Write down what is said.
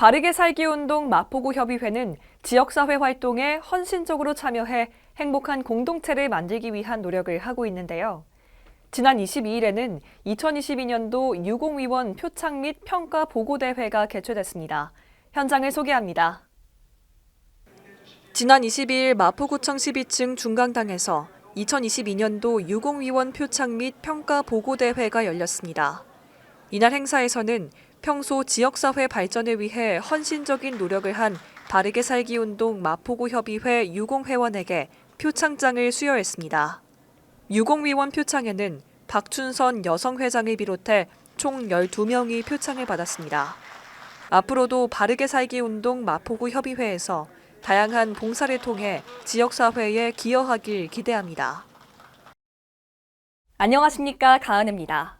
바르게 살기 운동 마포구 협의회는 지역사회 활동에 헌신적으로 참여해 행복한 공동체를 만들기 위한 노력을 하고 있는데요. 지난 22일에는 2022년도 유공위원 표창 및 평가 보고대회가 개최됐습니다. 현장을 소개합니다. 지난 22일 마포구청 12층 중강당에서 2022년도 유공위원 표창 및 평가 보고대회가 열렸습니다. 이날 행사에서는 평소 지역사회 발전을 위해 헌신적인 노력을 한 바르게 살기 운동 마포구 협의회 유공회원에게 표창장을 수여했습니다. 유공위원 표창에는 박춘선 여성회장을 비롯해 총 12명이 표창을 받았습니다. 앞으로도 바르게 살기 운동 마포구 협의회에서 다양한 봉사를 통해 지역사회에 기여하길 기대합니다. 안녕하십니까. 가은입니다.